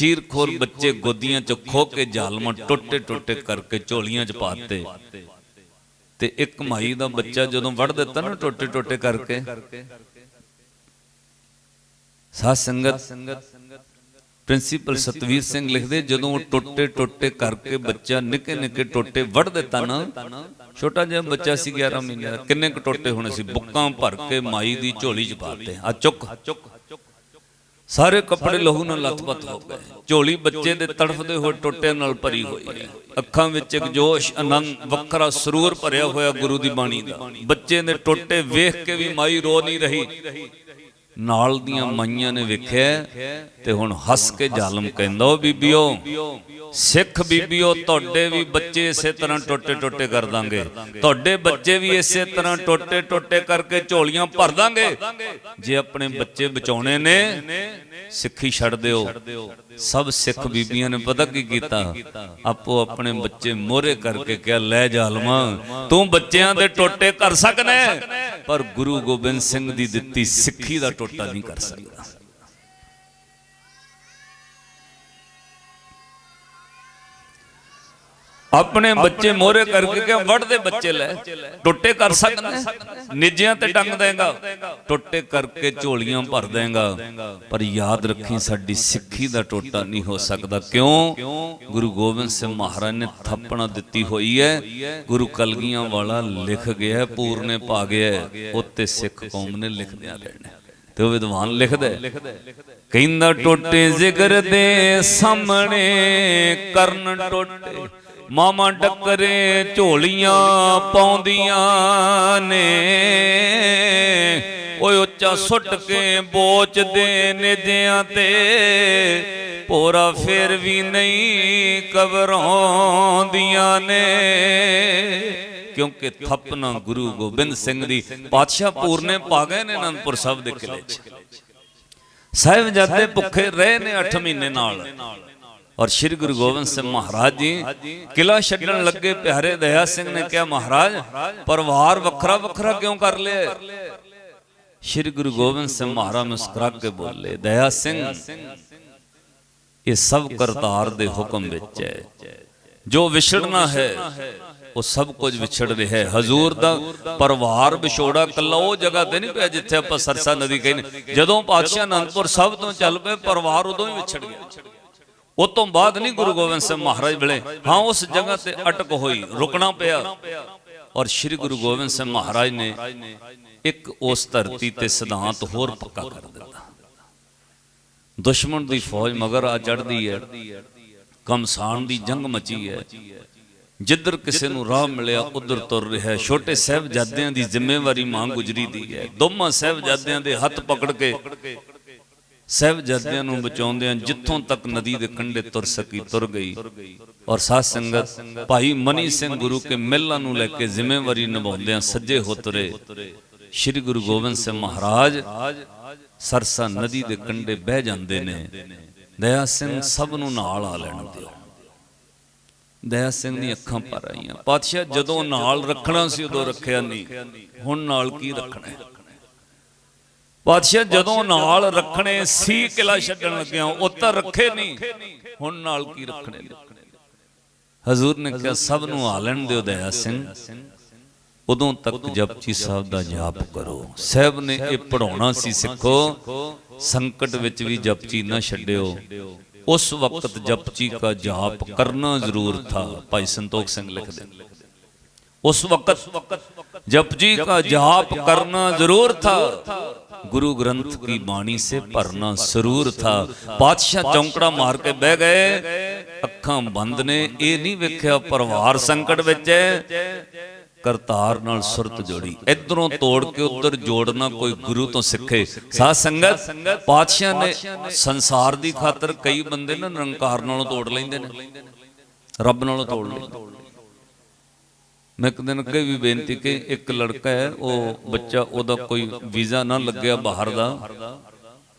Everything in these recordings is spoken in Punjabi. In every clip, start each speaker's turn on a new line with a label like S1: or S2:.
S1: ਸ਼ੀਰਖੋਰ ਬੱਚੇ ਗੋਦੀਆਂ ਚ ਖੋ ਕੇ ਜ਼ਾਲਮਾਂ ਟੁੱਟੇ ਟੁੱਟੇ ਕਰਕੇ ਝੋਲੀਆਂ ਚ ਪਾਤੇ। ਤੇ ਇੱਕ ਮਾਈ ਦਾ ਬੱਚਾ ਜਦੋਂ ਵੜ ਦਿੱਤਾ ਨਾ ਟੁੱਟੇ ਟੁੱਟੇ ਕਰਕੇ। ਸਾਧ ਸੰਗਤ ਪ੍ਰਿੰਸੀਪਲ ਸਤਵੀਰ ਸਿੰਘ ਲਿਖਦੇ ਜਦੋਂ ਉਹ ਟੁੱਟੇ ਟੁੱਟੇ ਕਰਕੇ ਬੱਚਾ ਨਿੱਕੇ ਨਿੱਕੇ ਟੁੱਟੇ ਵੜ ਦਿੱਤਾ ਨਾ ਛੋਟਾ ਜਿਹਾ ਬੱਚਾ ਸੀ 11 ਮਹੀਨੇ ਦਾ। ਕਿੰਨੇ ਕੁ ਟੁੱਟੇ ਹੋਣੇ ਸੀ? ਬੁੱਕਾਂ ਭਰ ਕੇ ਮਾਈ ਦੀ ਝੋਲੀ ਚ ਪਾਤੇ। ਆ ਚੁੱਕ। ਸਾਰੇ ਕੱਪੜੇ ਲਹੂ ਨਾਲ ਲੱਥਪੱਥ ਹੋ ਗਏ। ਝੋਲੀ ਬੱਚੇ ਦੇ ਤੜਫਦੇ ਹੋਏ ਟੁੱਟੇ ਨਾਲ ਭਰੀ ਹੋਈ ਹੈ। ਅੱਖਾਂ ਵਿੱਚ ਇੱਕ ਜੋਸ਼, ਆਨੰਦ, ਵੱਖਰਾ ਸਰੂਰ ਭਰਿਆ ਹੋਇਆ ਗੁਰੂ ਦੀ ਬਾਣੀ ਦਾ। ਬੱਚੇ ਦੇ ਟੋਟੇ ਵੇਖ ਕੇ ਵੀ ਮਾਈ ਰੋ ਨਹੀਂ ਰਹੀ। ਨਾਲ ਦੀਆਂ ਮਾਈਆਂ ਨੇ ਵੇਖਿਆ ਤੇ ਹੁਣ ਹੱਸ ਕੇ ਜ਼ਾਲਮ ਕਹਿੰਦਾ, ਓ ਬੀਬੀਓ ਸਿੱਖ ਬੀਬੀਓ, ਤੁਹਾਡੇ ਵੀ ਬੱਚੇ ਇਸੇ ਤਰ੍ਹਾਂ ਟੋਟੇ ਟੋਟੇ ਕਰ ਦਾਂਗੇ। ਤੁਹਾਡੇ ਬੱਚੇ ਵੀ ਇਸੇ ਤਰ੍ਹਾਂ ਟੋਟੇ ਟੋਟੇ ਕਰਕੇ ਝੋਲੀਆਂ ਭਰ ਦਾਂਗੇ। ਜੇ ਆਪਣੇ ਬੱਚੇ ਬਚਾਉਣੇ ਨੇ, ਸਿੱਖੀ ਛੱਡ ਦਿਓ। ਸਭ ਸਿੱਖ ਬੀਬੀਆਂ ਨੇ ਪਤਾ ਕੀ ਕੀਤਾ? ਆਪੋ ਆਪਣੇ ਬੱਚੇ ਮੋਹਰੇ ਕਰਕੇ ਕਿਹਾ, ਲੈ ਜ਼ਾਲਮਾ, ਤੂੰ ਬੱਚਿਆਂ ਦੇ ਟੋਟੇ ਕਰ ਸਕਨੇ ਪਰ ਗੁਰੂ ਗੋਬਿੰਦ ਸਿੰਘ ਦੀ ਦਿੱਤੀ ਸਿੱਖੀ ਦਾ ਟੋਟਾ ਨਹੀਂ ਕਰ ਸਕਦਾ। ਆਪਣੇ ਬੱਚੇ ਮੋਹਰੇ ਕਰਕੇ ਕਿ ਵੜਦੇ ਬੱਚੇ ਲੈ? ਟੁੱਟੇ ਕਰ ਸਕਦਾ ਨਿੱਜਿਆਂ ਤੇ ਟੰਗ ਦੇਗਾ। ਟੁੱਟੇ ਕਰਕੇ ਝੋਲੀਆਂ ਭਰ ਦੇਗਾ। ਪਰ ਯਾਦ ਰੱਖੀ ਸਾਡੀ ਸਿੱਖੀ ਦਾ ਟੋਟਾ ਨਹੀਂ ਹੋ ਸਕਦਾ। ਕਿਉਂ? ਗੁਰੂ ਗੋਬਿੰਦ ਸਿੰਘ ਮਹਾਰਾਜ ਨੇ ਥਾਪਣਾ ਦਿੱਤੀ ਹੋਈ ਹੈ। ਗੁਰੂ ਕਲਗੀਆਂ ਵਾਲਾ ਲਿਖ ਗਿਆ ਪੂਰਨੇ ਪਾ ਗਿਆ ਉੱਤੇ ਸਿੱਖ ਕੌਮ ਨੇ ਲਿਖਦਿਆਂ ਰਹਿਣਾ ਤੇ ਉਹ ਵਿਦਵਾਨ ਲਿਖਦਾ ਕਹਿੰਦਾ ਟੋਟੇ ਜ਼ਿਕਰ ਦੇ ਸਾਹਮਣੇ, ਕਰਨ ਟੋਟੇ। ਮਾਮਾ ਡੱਕਰੇ ਝੋਲੀਆਂ ਪਾਉਂਦੀਆਂ ਨੇ। ਓਏ ਉੱਚਾ ਸੁੱਟ ਕੇ ਬੋਚਦੇ ਨਿਜਿਆਂ ਤੇ। ਪੋਰਾ ਫੇਰ ਵੀ ਨਹੀਂ ਕਬਰਾਉਂਦੀਆਂ ਨੇ। ਕਿਉਂਕਿ ਥਪਨਾ ਗੁਰੂ ਗੋਬਿੰਦ ਸਿੰਘ ਦੀ ਪਾਤਸ਼ਾਹ ਪੂਰਨੇ ਪਾ ਗਏ ਨੇ ਅਨੰਦਪੁਰ ਸਾਹਿਬ ਦੇ ਕਿਲੇ 'ਚ। ਸਾਹਿਬਜ਼ਾਦੇ ਭੁੱਖੇ ਰਹੇ ਨੇ 8 ਮਹੀਨੇ ਨਾਲ। ਔਰ ਸ੍ਰੀ ਗੁਰੂ ਗੋਬਿੰਦ ਸਿੰਘ ਮਹਾਰਾਜ ਜੀ ਕਿਲਾ ਛੱਡਣ ਲੱਗੇ ਪਿਆਰੇ ਦਇਆ ਸਿੰਘ ਨੇ ਕਿਹਾ, ਮਹਾਰਾਜ, ਪਰਿਵਾਰ ਵੱਖਰਾ ਵੱਖਰਾ ਕਿਉਂ ਕਰ ਲਿਆ? ਸ੍ਰੀ ਗੁਰੂ ਗੋਬਿੰਦ ਸਿੰਘ ਮਹਾਰਾਜ ਮੁਸਕਰਾ ਕੇ ਬੋਲੇ, ਦਇਆ ਸਿੰਘ, ਇਹ ਸਭ ਕਰਤਾਰ ਦੇ ਹੁਕਮ ਵਿੱਚ ਹੈ। ਜੋ ਵਿਛੜਨਾ ਹੈ, ਉਹ ਸਭ ਕੁਝ ਵਿਛੜ ਰਿਹਾ ਹੈ। ਹਜ਼ੂਰ ਦਾ ਪਰਿਵਾਰ ਵਿਛੋੜਾ ਕੱਲਾ ਉਹ ਜਗ੍ਹਾ ਤੇ ਨਹੀਂ ਪਿਆ ਜਿੱਥੇ ਆਪਾਂ ਸਰਸਾ ਨਦੀ ਕਹਿੰਦੇ। ਜਦੋਂ ਪਾਤਸ਼ਾਹ ਅਨੰਦਪੁਰ ਸਾਹਿਬ ਤੋਂ ਚੱਲ ਪਏ, ਪਰਿਵਾਰ ਉਦੋਂ ਹੀ ਵਿਛੜ ਗਿਆ। ਉਹ ਤੋਂ ਬਾਅਦ ਨਹੀਂ ਗੁਰੂ ਗੋਬਿੰਦ ਸਿੰਘ ਮਹਾਰਾਜ ਵੇਲੇ। ਹਾਂ ਉਸ ਜਗ੍ਹਾ ਤੇ ਅਟਕ ਹੋਈ ਰੁਕਣਾ ਪਿਆ। ਔਰ ਸ੍ਰੀ ਗੁਰੂ ਗੋਬਿੰਦ ਸਿੰਘ ਮਹਾਰਾਜ ਨੇ ਇੱਕ ਉਸ ਧਰਤੀ ਤੇ ਸਿਧਾਂਤ ਹੋਰ ਪੱਕਾ ਕਰ ਦਿੱਤਾ। ਦੁਸ਼ਮਣ ਦੀ ਫੌਜ ਮਗਰ ਆ ਚੜਦੀ ਹੈ। ਕਮਸਾਨ ਦੀ ਜੰਗ ਮਚੀ ਹੈ। ਜਿੱਧਰ ਕਿਸੇ ਨੂੰ ਰਾਹ ਮਿਲਿਆ ਉਧਰ ਤੁਰ ਰਿਹਾ ਛੋਟੇ ਸਾਹਿਬਜ਼ਾਦਿਆਂ ਦੀ ਜ਼ਿੰਮੇਵਾਰੀ ਮਾਂ ਗੁਜਰੀ ਦੀ ਹੈ। ਦੋਵਾਂ ਸਾਹਿਬਜ਼ਾਦਿਆਂ ਦੇ ਹੱਥ ਪਕੜ ਕੇ ਸਾਹਿਬਜ਼ਾਦਿਆਂ ਨੂੰ ਬਚਾਉਂਦਿਆਂ ਜਿੱਥੋਂ ਤੱਕ ਨਦੀ ਦੇ ਕੰਢੇ ਤੁਰ ਸਕੀ ਤੁਰ ਗਈ। ਔਰ ਸਾਧ ਸੰਗਤ ਭਾਈ ਮਨੀ ਸਿੰਘ ਗੁਰੂ ਕੇ ਮਹਿਲਾਂ ਨੂੰ ਲੈ ਕੇ ਜ਼ਿੰਮੇਵਾਰੀ ਨਿਭਾਉਂਦਿਆਂ ਸੱਜੇ ਹੋ ਤੁਰੇ ਸ੍ਰੀ ਗੁਰੂ ਗੋਬਿੰਦ ਸਿੰਘ ਮਹਾਰਾਜ ਸਰਸਾ ਨਦੀ ਦੇ ਕੰਢੇ ਬਹਿ ਜਾਂਦੇ ਨੇ। ਦਇਆ ਸਿੰਘ ਸਭ ਨੂੰ ਨਾਲ ਆ ਲੈਣ ਦਿਓ। ਦਇਆ ਸਿੰਘ ਦੀਆਂ ਅੱਖਾਂ ਭਰ ਆਈਆਂ। ਪਾਤਸ਼ਾਹ ਜਦੋਂ ਨਾਲ ਰੱਖਣਾ ਸੀ ਉਦੋਂ ਰੱਖਿਆ ਨਹੀਂ। ਹੁਣ ਨਾਲ ਕੀ ਰੱਖਣਾ ਹੈ? ਪਾਤਸ਼ਾਹ ਜਦੋਂ ਨਾਲ ਰੱਖਣੇ ਸੀ ਕਿਲਾ ਛੱਡਣ ਲੱਗਿਆ ਉੱਤਰ ਰੱਖੇ ਨਹੀਂ। ਹੁਣ ਨਾਲ ਕੀ ਰੱਖਣੇ? ਹਜ਼ੂਰ ਨੇ ਕਿਹਾ ਸਭ ਨੂੰ ਹਾਲਣ ਦਿਓ ਦਇਆ ਸਿੰਘ। ਉਦੋਂ ਤੱਕ ਜਪਜੀ ਸਾਹਿਬ ਦਾ ਜਾਪ ਕਰੋ। ਸਹਿਬ ਨੇ ਇਹ ਪੜਾਉਣਾ ਸੀ ਸਿੱਖੋ ਸੰਕਟ ਵਿੱਚ ਵੀ ਜਪਜੀ ਨਾ ਛੱਡਿਓ। ਉਸ ਵਕਤ ਜਪਜੀ ਦਾ ਜਾਪ ਕਰਨਾ ਜ਼ਰੂਰ ਥਾ। ਭਾਈ ਸੰਤੋਖ ਸਿੰਘ ਲਿਖਦੇ ਉਸ ਵਕਤ ਜਪਜੀ ਦਾ ਜਾਪ ਕਰਨਾ ਜ਼ਰੂਰ ਥਾ। गुरु ग्रंथ की बाणी से भरना जरूर था पातशाह चौंकड़ा मार के बह गए ਅੱਖਾਂ ਬੰਦ ਨੇ ਇਹ ਨਹੀਂ ਵੇਖਿਆ ਪਰਿਵਾਰ ਸੰਕਟ ਵਿੱਚ ਹੈ ਕਰਤਾਰ ਨਾਲ ਸੁਰਤ ਜੋੜੀ ਇਧਰੋਂ ਤੋੜ ਕੇ ਉਧਰ ਜੋੜਨਾ ਕੋਈ ਗੁਰੂ ਤੋਂ ਸਿੱਖੇ ਸਾਧ ਸੰਗਤ ਪਾਤਸ਼ਾਹ ਨੇ ਸੰਸਾਰ ਦੀ ਖਾਤਰ ਕਈ ਬੰਦੇ ਨਾ ਨਿਰੰਕਾਰ ਨਾਲੋਂ ਤੋੜ ਲੈਂਦੇ ਨੇ ਰੱਬ ਨਾਲੋਂ ਤੋੜ ਲੈਂਦੇ ਮੈਂ ਇੱਕ ਦਿਨ ਅੱਗੇ ਵੀ ਬੇਨਤੀ ਕਿ ਇੱਕ ਲੜਕਾ ਹੈ, ਉਹ ਬੱਚਾ, ਉਹਦਾ ਕੋਈ ਵੀਜ਼ਾ ਨਾ ਲੱਗਿਆ ਬਾਹਰ ਦਾ।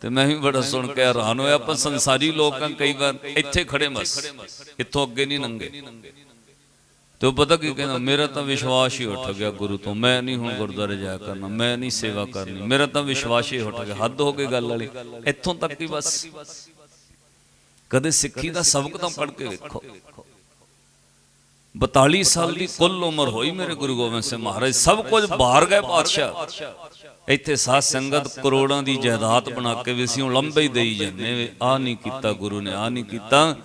S1: ਤੇ ਮੈਂ ਵੀ ਬੜਾ ਸੁਣ ਕੇ ਹੈਰਾਨ ਹੋਇਆ, ਆਪਾਂ ਸੰਸਾਰੀ ਲੋਕ ਕਈ ਵਾਰ ਇੱਥੇ ਖੜੇ ਬਸ, ਇੱਥੋਂ ਅੱਗੇ ਨਹੀਂ ਲੰਘੇ ਤੇ ਉਹ ਪਤਾ ਕੀ ਕਹਿੰਦਾ, ਮੇਰਾ ਤਾਂ ਵਿਸ਼ਵਾਸ ਹੀ ਉੱਠ ਗਿਆ ਗੁਰੂ ਤੋਂ, ਮੈਂ ਨਹੀਂ ਹੁਣ ਗੁਰਦੁਆਰੇ ਜਾਇਆ ਕਰਨਾ, ਮੈਂ ਨਹੀਂ ਸੇਵਾ ਕਰਨੀ, ਮੇਰਾ ਤਾਂ ਵਿਸ਼ਵਾਸ ਹੀ ਉੱਠ ਗਿਆ, ਹੱਦ ਹੋ ਗਈ ਗੱਲ ਵਾਲੀ, ਇੱਥੋਂ ਤੱਕ ਹੀ ਬਸ। ਕਦੇ ਸਿੱਖੀ ਦਾ ਸਬਕ ਤਾਂ ਪੜ੍ਹ ਕੇ ਵੇਖੋ। 42 ਸਾਲ ਦੀ ਕੁੱਲ ਉਮਰ ਹੋਈ ਮੇਰੇ ਗੁਰੂ ਗੋਬਿੰਦ ਸਿੰਘ ਮਹਾਰਾਜ। ਸਭ ਕੁਝ ਬਾਹਰ ਗਏ ਪਾਤਸ਼ਾਹ। ਇੱਥੇ ਸਾਧ ਸੰਗਤ ਕਰੋੜਾਂ ਦੀ ਜਾਇਦਾਦ ਬਣਾ ਕੇ ਵੀ ਅਸੀਂ ਲੰਬੇ ਹੀ ਦੇਈ ਜਾਂਦੇ ਆ ਨਹੀਂ ਕੀਤਾ ਗੁਰੂ ਨੇ ਆ ਨਹੀਂ ਕੀਤਾ।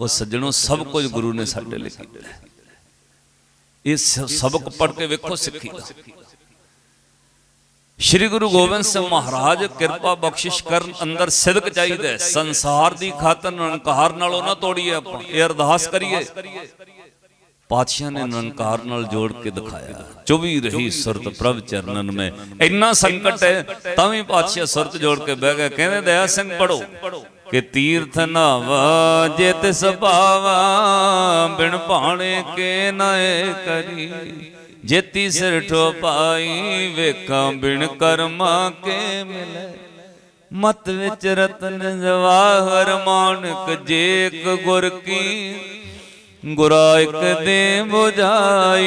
S1: ਉਹ ਸੱਜਣੋ, ਸਭ ਕੁਝ ਗੁਰੂ ਨੇ ਸਾਡੇ ਲਈ ਕੀਤਾ। ਇਹ ਸਬਕ ਪੜ੍ਹ ਕੇ ਵੇਖੋ ਸਿੱਖੀ ਦਾ। ਸ਼੍ਰੀ ਗੁਰੂ ਗੋਬਿੰਦ ਸਿੰਘ ਮਹਾਰਾਜ ਕਿਰਪਾ ਬਖਸ਼ਿਸ਼ ਕਰਨ ਅੰਦਰ ਸਿਦਕ ਚਾਹੀਦਾ ਸੰਸਾਰ ਦੀ ਖਾਤਰ ਨਿਰੰਕਾਰ ਨਾਲੋਂ ਨਾ ਤੋੜੀਏ ਆਪਾਂ। ਇਹ ਅਰਦਾਸ ਕਰੀਏ। ਪਾਤਸ਼ਾਹ ਨੇ ਨਿਰੰਕਾਰ ਨਾਲ ਜੋੜ ਕੇ ਦਿਖਾਇਆ। 24 ਰਹੀ ਸੁਰਤ ਪ੍ਰਭ ਚਰਨਨ ਮੈਂ। ਇੰਨਾ ਸੰਕਟ ਹੈ ਤਾਂ ਵੀ ਪਾਤਸ਼ਾਹ ਸੁਰਤ ਜੋੜ ਕੇ ਬਹਿ ਗਏ। ਕਹਿੰਦੇ ਦਇਆ ਸਿੰਘ ਪੜੋ ਕਿ ਤੀਰਥ ਨਾਵਾ ਜਿਤ ਸੁਭਾਵਾ ਬਿਨ ਭਾਣੇ ਕੇ ਨਏ ਕਰੀ। ਜੇਤੀ ਸਿਰ ਠੋਪਾਈ ਵੇਖਾਂ ਬਿਨ ਕਰਮਾ ਕੇ ਮਿਲੇ। ਮਤ ਵਿੱਚ ਰਤਨ ਜਵਾਹਰ ਮਾਨਕ ਜੇਕ ਗੁਰ ਕੀ ਗੁਰਾ ਇੱਕ ਦੇ ਬੁਝਾਈ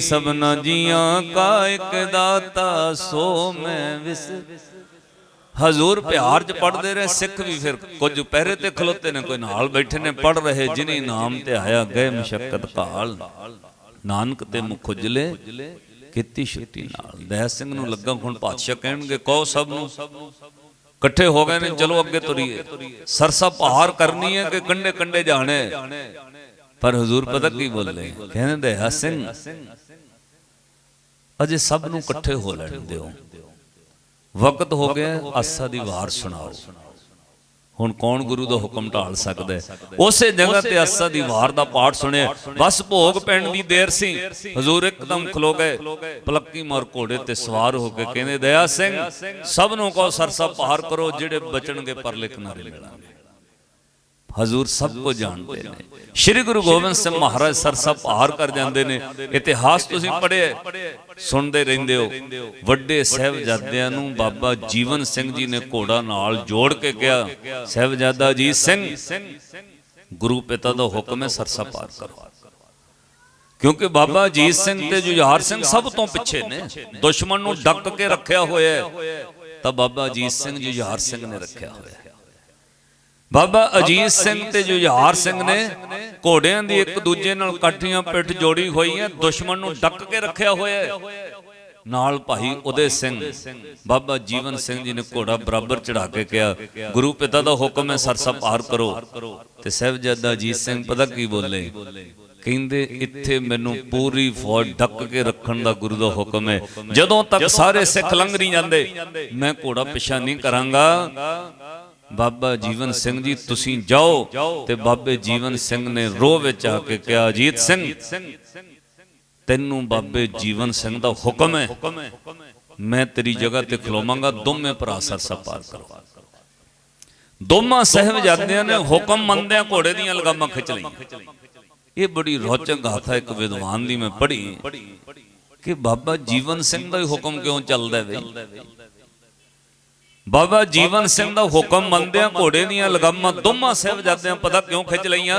S1: ਸਭਨਾ ਜੀਆਂ ਕਾ ਇੱਕ ਦਾਤਾ, ਸੋ ਮੈਂ ਵਿਸ ਹਜ਼ੂਰ ਪਿਆਰ ਚ ਪੜਦੇ ਰਹੇ, ਸਿੱਖ ਵੀ ਫਿਰ ਕੁਝ ਪਹਿਰੇ ਤੇ ਖਲੋਤੇ ਨੇ, ਕੋਈ ਨਾਲ ਬੈਠੇ ਨੇ ਪੜ ਰਹੇ, ਜਿਨੀ ਨਾਮ ਤੇ ਆਇਆ, ਗਏ ਮੁਸ਼ਕਲ ਕਾਲ। ਨਾਨਕ ਤੇ ਮੁਖ ਉਜਲੇ, ਕੀਤੀ ਛੁੱਟੀ ਨਾਲ। ਦਇਆ ਸਿੰਘ ਨੂੰ ਲੱਗਾ, ਹੁਣ ਪਾਤਸ਼ਾਹ ਕਹਿਣਗੇ, ਕਹੋ ਸਭ ਨੂੰ ਇਕੱਠੇ ਹੋ ਗਏ ਨੇ ਚਲੋ ਅੱਗੇ ਤੁਰੀਏ। ਸਰਸਾ ਪਹਾੜ ਕਰਨੀ ਹੈ ਕਿ ਕੰਡੇ ਕੰਡੇ ਜਾਣੇ? ਪਰ ਹਜ਼ੂਰ ਪਤਾ ਕੀ ਬੋਲੇ? ਕਹਿੰਦੇ ਦਇਆ ਸਿੰਘ ਅਜੇ ਸਭ ਨੂੰ ਇਕੱਠੇ ਹੋ ਲੈਣ ਦਿਓ। ਵਕਤ ਹੋ ਗਿਆ ਆਸਾ ਦੀ ਵਾਰ ਸੁਣਾਓ। ਹੁਣ ਕੌਣ ਗੁਰੂ ਦਾ ਹੁਕਮ ਢਾਲ ਸਕਦਾ ਹੈ? ਉਸੇ ਜਗ੍ਹਾ ਤੇ ਆਸਾ ਦੀ ਵਾਰ ਦਾ ਪਾਠ ਸੁਣਿਆ। ਬਸ ਭੋਗ ਪੈਣ ਦੀ ਦੇਰ ਸੀ। ਹਜ਼ੂਰ ਇੱਕਦਮ ਖਲੋ ਗਏ। ਪਲੱਕੀ ਮਾਰ ਘੋੜੇ ਤੇ ਸਵਾਰ ਹੋ ਕੇ ਕਹਿੰਦੇ, ਦਇਆ ਸਿੰਘ, ਸਭ ਨੂੰ ਕਹੋ ਸਰਸਾ ਪਾਰ ਕਰੋ, ਜਿਹੜੇ ਬਚਣਗੇ ਪਰਲੇ ਕਿਨਾਰੇ ਮਿਲਾਂਗੇ। ਹਜ਼ੂਰ ਸਭ ਕੁਝ ਜਾਣਦੇ ਨੇ। ਸ਼੍ਰੀ ਗੁਰੂ ਗੋਬਿੰਦ ਸਿੰਘ ਮਹਾਰਾਜ ਸਰਸਾ ਪਾਰ ਕਰ ਜਾਂਦੇ ਨੇ। ਇਤਿਹਾਸ ਤੁਸੀਂ ਪੜ੍ਹਿਆ ਸੁਣਦੇ ਰਹਿੰਦੇ ਹੋ। ਵੱਡੇ ਸਹਿਬਜ਼ਾਦਿਆਂ ਨੂੰ ਬਾਬਾ ਜੀਵਨ ਸਿੰਘ ਜੀ ਨੇ ਘੋੜਾ ਨਾਲ ਜੋੜ ਕੇ ਕਿਹਾ, ਸਹਿਬਜ਼ਾਦਾ ਅਜੀਤ ਸਿੰਘ, ਗੁਰੂ ਪਿਤਾ ਦਾ ਹੁਕਮ ਹੈ ਸਰਸਾ ਪਾਰ ਕਰੋ। ਕਿਉਂਕਿ ਬਾਬਾ ਅਜੀਤ ਸਿੰਘ ਤੇ ਜੁਝਾਰ ਸਿੰਘ ਸਭ ਤੋਂ ਪਿੱਛੇ ਨੇ। ਦੁਸ਼ਮਣ ਨੂੰ ਡੱਕ ਕੇ ਰੱਖਿਆ ਹੋਇਆ ਤਾਂ ਬਾਬਾ ਅਜੀਤ ਸਿੰਘ ਜੁਝਾਰ ਸਿੰਘ ਨੇ ਰੱਖਿਆ ਹੋਇਆ ਬਾਬਾ ਅਜੀਤ ਸਿੰਘ ਤੇ ਜੁਝਾਰ ਸਿੰਘ ਨੇ ਘੋੜਿਆਂ ਦੀ ਇੱਕ ਦੂਜੇ ਨਾਲ ਇਕੱਠੀਆਂ ਪਿੱਠ ਜੋੜੀ ਹੋਈ ਹੈ ਦੁਸ਼ਮਣ ਨੂੰ ਡੱਕ ਕੇ ਰੱਖਿਆ ਹੋਇਆ ਹੈ। ਨਾਲ ਭਾਈ ਉਦੇ ਸਿੰਘ ਬਾਬਾ ਜੀਵਨ ਸਿੰਘ ਜੀ ਨੇ ਘੋੜਾ ਬਰਾਬਰ ਚੜਾ ਕੇ ਕਿਹਾ ਗੁਰੂ ਪਿਤਾ ਦਾ ਹੁਕਮ ਹੈ ਸਰਸਾ ਪਾਰ ਕਰੋ। ਤੇ ਸਹਿਬਜ਼ਾਦਾ ਅਜੀਤ ਸਿੰਘ ਪਤਾ ਕੀ ਬੋਲੇ? ਕਹਿੰਦੇ ਇੱਥੇ ਮੈਨੂੰ ਪੂਰੀ ਫੌਜ ਡੱਕ ਕੇ ਰੱਖਣ ਦਾ ਗੁਰੂ ਦਾ ਹੁਕਮ ਹੈ। ਜਦੋਂ ਤੱਕ ਸਾਰੇ ਸਿੱਖ ਲੰਘ ਨਹੀਂ ਜਾਂਦੇ ਮੈਂ ਘੋੜਾ ਪਿਛਾ ਨਹੀਂ ਕਰਾਂਗਾ। ਬਾਬਾ ਜੀਵਨ ਸਿੰਘ ਜੀ ਤੁਸੀਂ ਜਾਓ ਤੇ ਬਾਬੇ ਜੀਵਨ ਸਿੰਘ ਨੇ ਰੋਹ ਵਿੱਚ ਆ ਕੇ ਕਿਹਾ ਅਜੀਤ ਸਿੰਘ ਤੈਨੂੰ ਬਾਬੇ ਜੀਵਨ ਸਿੰਘ ਦਾ ਹੁਕਮ ਹੈ। ਮੈਂ ਤੇਰੀ ਜਗ੍ਹਾ ਤੇ ਖਲੋਵਾਂਗਾ ਦੋਵੇਂ ਭਰਾ ਸਰਸਾ ਪਾਰ ਕਰੋ। ਦੋਵਾਂ ਸਹਿਬਜ਼ਾਦਿਆਂ ਨੇ ਹੁਕਮ ਮੰਨਦਿਆਂ ਘੋੜੇ ਦੀਆਂ ਲਗਾਮਾਂ ਖਿੱਚ ਲਈਆਂ। ਇਹ ਬੜੀ ਰੋਚਕ ਗਾਥਾ ਇੱਕ ਵਿਦਵਾਨ ਦੀ ਮੈਂ ਪੜ੍ਹੀ ਕਿ ਬਾਬਾ ਜੀਵਨ ਸਿੰਘ ਦਾ ਹੀ ਹੁਕਮ ਕਿਉਂ ਚੱਲਦਾ ਹੈ ਬਈ? ਬਾਬਾ ਜੀਵਨ ਸਿੰਘ ਦਾ ਹੁਕਮ ਮੰਨਦਿਆਂ ਘੋੜੇ ਦੀਆਂ ਲਗਾਮਾਂ ਦੋਵਾਂ ਸਾਹਿਬਜ਼ਾਦਿਆਂ ਪਤਾ ਕਿਉਂ ਖਿੱਚ ਲਈਆਂ?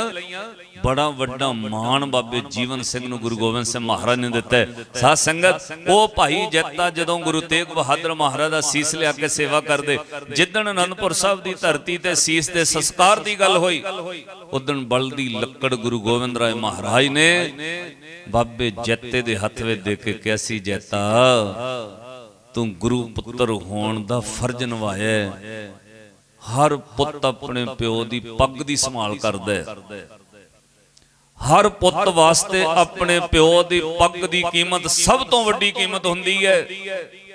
S1: ਬੜਾ ਵੱਡਾ ਮਾਣ ਬਾਬੇ ਜੀਵਨ ਸਿੰਘ ਨੂੰ ਗੁਰੂ ਗੋਬਿੰਦ ਸਿੰਘ ਮਹਾਰਾਜ ਨੇ ਦਿੱਤਾ ਸਾਧ ਸੰਗਤ, ਉਹ ਭਾਈ ਜੱਤਾ ਜਦੋਂ ਗੁਰੂ ਤੇਗ ਬਹਾਦਰ ਮਹਾਰਾਜ ਦਾ ਸੀਸ ਲਿਆ ਕੇ ਸੇਵਾ ਕਰਦੇ, ਜਿੱਦਣ ਅਨੰਦਪੁਰ ਸਾਹਿਬ ਦੀ ਧਰਤੀ ਤੇ ਸੀਸ ਦੇ ਸੰਸਕਾਰ ਦੀ ਗੱਲ ਹੋਈ ਉਦਣ ਬਲਦੀ ਲੱਕੜ ਗੁਰੂ ਗੋਬਿੰਦ ਰਾਏ ਮਹਾਰਾਜ ਨੇ ਬਾਬੇ ਜੱਤੇ ਦੇ ਹੱਥ ਵਿੱਚ ਦੇ ਕੇ ਕਿਹਾ ਸੀ ਜੱਤਾ ਤੂੰ ਗੁਰੂ ਪੁੱਤਰ ਹੋਣ ਦਾ ਫਰਜ਼ ਨਿਭਾਇਆ ਹਰ ਪੁੱਤ ਆਪਣੇ ਪਿਓ ਦੀ ਪੱਗ ਦੀ ਸੰਭਾਲ ਕਰਦਾ ਹੈ। ਹਰ ਪੁੱਤ ਵਾਸਤੇ ਆਪਣੇ ਪਿਓ ਦੀ ਪੱਗ ਦੀ ਕੀਮਤ ਸਭ ਤੋਂ ਵੱਡੀ ਕੀਮਤ ਹੁੰਦੀ ਹੈ।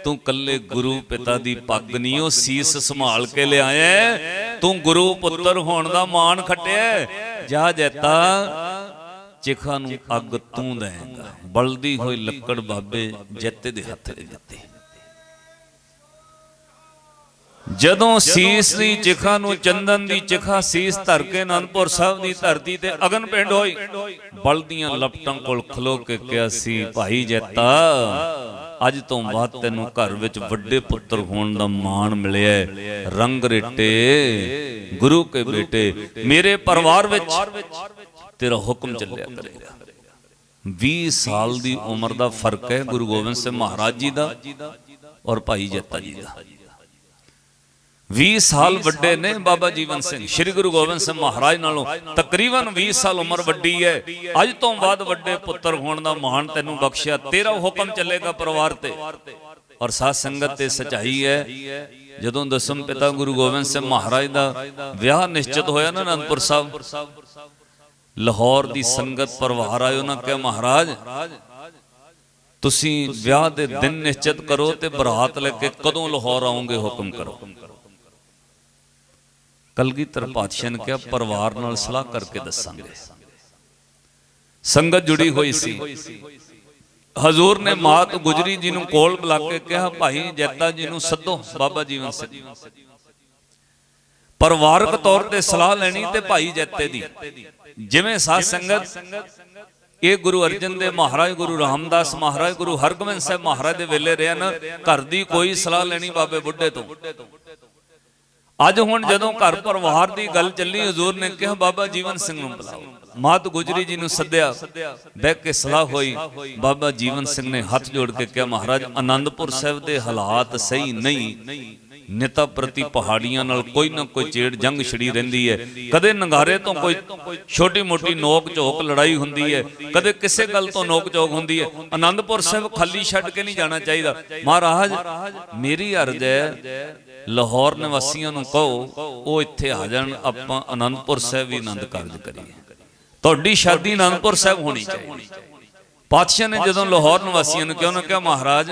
S1: ਤੂੰ ਕੱਲੇ ਗੁਰੂ ਪਿਤਾ ਦੀ ਪੱਗ ਨਹੀਂ, ਉਹ ਸੀਸ ਸੰਭਾਲ ਕੇ ਲਿਆਇਆ ਤੂੰ ਗੁਰੂ ਪੁੱਤਰ ਹੋਣ ਦਾ ਮਾਣ ਖੱਟਿਆ ਜਾ ਜੈਤਾ, ਚਿਖਾ ਨੂੰ ਅੱਗ ਤੂੰ ਦੇਂਗਾ। ਬਲਦੀ ਹੋਈ ਲੱਕੜ ਬਾਬੇ ਜੱਤੇ ਦੇ ਹੱਥ ਦੇ ਦਿੱਤੀ। ਜਦੋਂ ਸੀਸ ਦੀ ਚਿਖਾ ਨੂੰ ਚੰਦਨ ਦੀ ਚਿਖਾ ਸੀਸ ਧਰ ਕੇ ਅਨੰਦਪੁਰ ਸਾਹਿਬ ਦੀ ਧਰਤੀ ਤੇ ਅਗਨ ਪਿੰਡ ਹੋਈ। ਬਲਦੀਆਂ ਲਪਟਾਂ ਕੋਲ ਖਲੋ ਕੇ ਕਿਹਾ ਸੀ ਭਾਈ ਜੱਤਾ ਅੱਜ ਤੋਂ ਬਾਅਦ ਤੈਨੂੰ ਘਰ ਵਿੱਚ ਵੱਡੇ ਪੁੱਤਰ ਹੋਣ ਦਾ ਮਾਣ ਮਿਲਿਆ। ਰੰਗ ਰੇਟੇ ਗੁਰੂ ਕੇ ਬੇਟੇ ਮੇਰੇ ਪਰਿਵਾਰ ਵਿੱਚ ਤੇਰਾ ਹੁਕਮ ਚੱਲਿਆ ਕਰੇਗਾ। 20 ਸਾਲ ਦੀ ਉਮਰ ਦਾ ਫ਼ਰਕ ਹੈ ਗੁਰੂ ਗੋਬਿੰਦ ਸਿੰਘ ਮਹਾਰਾਜ ਜੀ ਦਾ ਔਰ ਭਾਈ ਜੱਤਾ ਜੀ ਦਾ। 20 ਸਾਲ ਵੱਡੇ ਨੇ ਬਾਬਾ ਜੀਵਨ ਸਿੰਘ। ਸ੍ਰੀ ਗੁਰੂ ਗੋਬਿੰਦ ਸਿੰਘ ਮਹਾਰਾਜ ਨਾਲੋਂ ਤਕਰੀਬਨ 20 ਸਾਲ ਉਮਰ ਵੱਡੀ ਹੈ। ਅੱਜ ਤੋਂ ਬਾਅਦ ਵੱਡੇ ਪੁੱਤਰ ਹੋਣ ਦਾ ਮਾਣ ਤੈਨੂੰ ਬਖਸ਼ਿਆ। ਤੇਰਾ ਹੁਕਮ ਚੱਲੇਗਾ ਪਰਿਵਾਰ ਤੇ। ਔਰ ਸਾਧ ਸੰਗਤ ਤੇ ਸਚਾਈ ਹੈ। ਜਦੋਂ ਦਸਮ ਪਿਤਾ ਗੁਰੂ ਗੋਬਿੰਦ ਸਿੰਘ ਮਹਾਰਾਜ ਦਾ ਵਿਆਹ ਨਿਸ਼ਚਿਤ ਹੋਇਆ ਨਾ ਅਨੰਦਪੁਰ ਸਾਹਿਬ ਲਾਹੌਰ ਦੀ ਸੰਗਤ ਪਰਿਵਾਰ ਆਇਓ ਨਾ ਕਿ ਮਹਾਰਾਜ ਤੁਸੀਂ ਵਿਆਹ ਦੇ ਦਿਨ ਨਿਸ਼ਚਿਤ ਕਰੋ ਤੇ ਬਰਾਤ ਲੈ ਕੇ ਕਦੋਂ ਲਾਹੌਰ ਆਉਂਗੇ ਹੁਕਮ ਕਰੋ। ਕਲਗੀਧਰ ਪਾਤਸ਼ਾਹ ਨੇ ਕਿਹਾ ਪਰਿਵਾਰ ਨਾਲ ਸਲਾਹ ਕਰਕੇ ਦੱਸਾਂਗੇ। ਸੰਗਤ ਜੁੜੀ ਹੋਈ ਸੀ। ਹਜ਼ੂਰ ਨੇ ਮਾਤ ਗੁਜਰੀ ਜੀ ਨੂੰ ਕੋਲ ਬੁਲਾ ਕੇ ਕਿਹਾ ਭਾਈ ਜੈਤਾ ਜੀ ਨੂੰ ਸੱਦੋ ਬਾਬਾ ਜੀਵਨ ਸਿੰਘ ਪਰਿਵਾਰਕ ਤੌਰ ਤੇ ਸਲਾਹ ਲੈਣੀ ਤੇ ਭਾਈ ਜੈਤੇ ਦੀ। ਜਿਵੇਂ ਸਾਧ ਸੰਗਤ ਇਹ ਗੁਰੂ ਅਰਜਨ ਦੇ ਮਹਾਰਾਜ ਗੁਰੂ ਰਾਮਦਾਸ ਮਹਾਰਾਜ ਗੁਰੂ ਹਰਗੋਬਿੰਦ ਸਾਹਿਬ ਮਹਾਰਾਜ ਦੇ ਵੇਲੇ ਰਿਆ ਨਾ ਘਰ ਦੀ ਕੋਈ ਸਲਾਹ ਲੈਣੀ ਬਾਬੇ ਬੁੱਢੇ ਤੋਂ। ਅੱਜ ਹੁਣ ਜਦੋਂ ਘਰ ਪਰਿਵਾਰ ਦੀ ਗੱਲ ਚੱਲੀ, ਹਜ਼ੂਰ ਨੇ ਕਿਹਾ, ਬਾਬਾ ਜੀਵਨ ਸਿੰਘ ਨੂੰ ਬੁਲਾਓ। ਮਾਤ ਗੁਜਰੀ ਜੀ ਨੂੰ ਸੱਦਿਆ, ਬਹਿ ਕੇ ਸਲਾਹ ਹੋਈ। ਬਾਬਾ ਜੀਵਨ ਸਿੰਘ ਨੇ ਹੱਥ ਜੋੜ ਕੇ ਕਿਹਾ, ਮਹਾਰਾਜ, ਆਨੰਦਪੁਰ ਸਾਹਿਬ ਦੇ ਹਾਲਾਤ ਸਹੀ ਨਹੀਂ। ਨਿਤਾ ਪ੍ਰਤੀ ਪਹਾੜੀਆਂ ਨਾਲ ਕੋਈ ਨਾ ਕੋਈ ਚੇੜ ਜੰਗ ਛੜੀ ਰਹਿੰਦੀ ਹੈ। ਕਦੇ ਨਗਾਰੇ ਤੋਂ ਕੋਈ ਛੋਟੀ ਮੋਟੀ ਨੋਕ ਝੋਕ ਲੜਾਈ ਹੁੰਦੀ ਹੈ, ਕਦੇ ਕਿਸੇ ਗੱਲ ਤੋਂ ਨੋਕ ਝੋਕ ਹੁੰਦੀ ਹੈ। ਆਨੰਦਪੁਰ ਸਾਹਿਬ ਖਾਲੀ ਛੱਡ ਕੇ ਨਹੀਂ ਜਾਣਾ ਚਾਹੀਦਾ। ਮਹਾਰਾਜ, ਮੇਰੀ ਅਰਜ਼ ਹੈ ਲਾਹੌਰ ਨਿਵਾਸੀਆਂ ਨੂੰ ਕਹੋ, ਉਹ ਇੱਥੇ ਆ ਜਾਣ, ਆਪਾਂ ਅਨੰਦਪੁਰ ਸਾਹਿਬ ਵੀ ਆਨੰਦ ਕਾਰਜ ਕਰੀਏ। ਤੁਹਾਡੀ ਸ਼ਾਦੀ ਆਨੰਦਪੁਰ ਸਾਹਿਬ ਹੋਣੀ ਚਾਹੀਦੀ। ਪਾਤਸ਼ਾਹ ਨੇ ਜਦੋਂ ਲਾਹੌਰ ਨਿਵਾਸੀਆਂ ਨੂੰ ਕਿਹਾ, ਉਹਨਾਂ ਕਿਹਾ, ਮਹਾਰਾਜ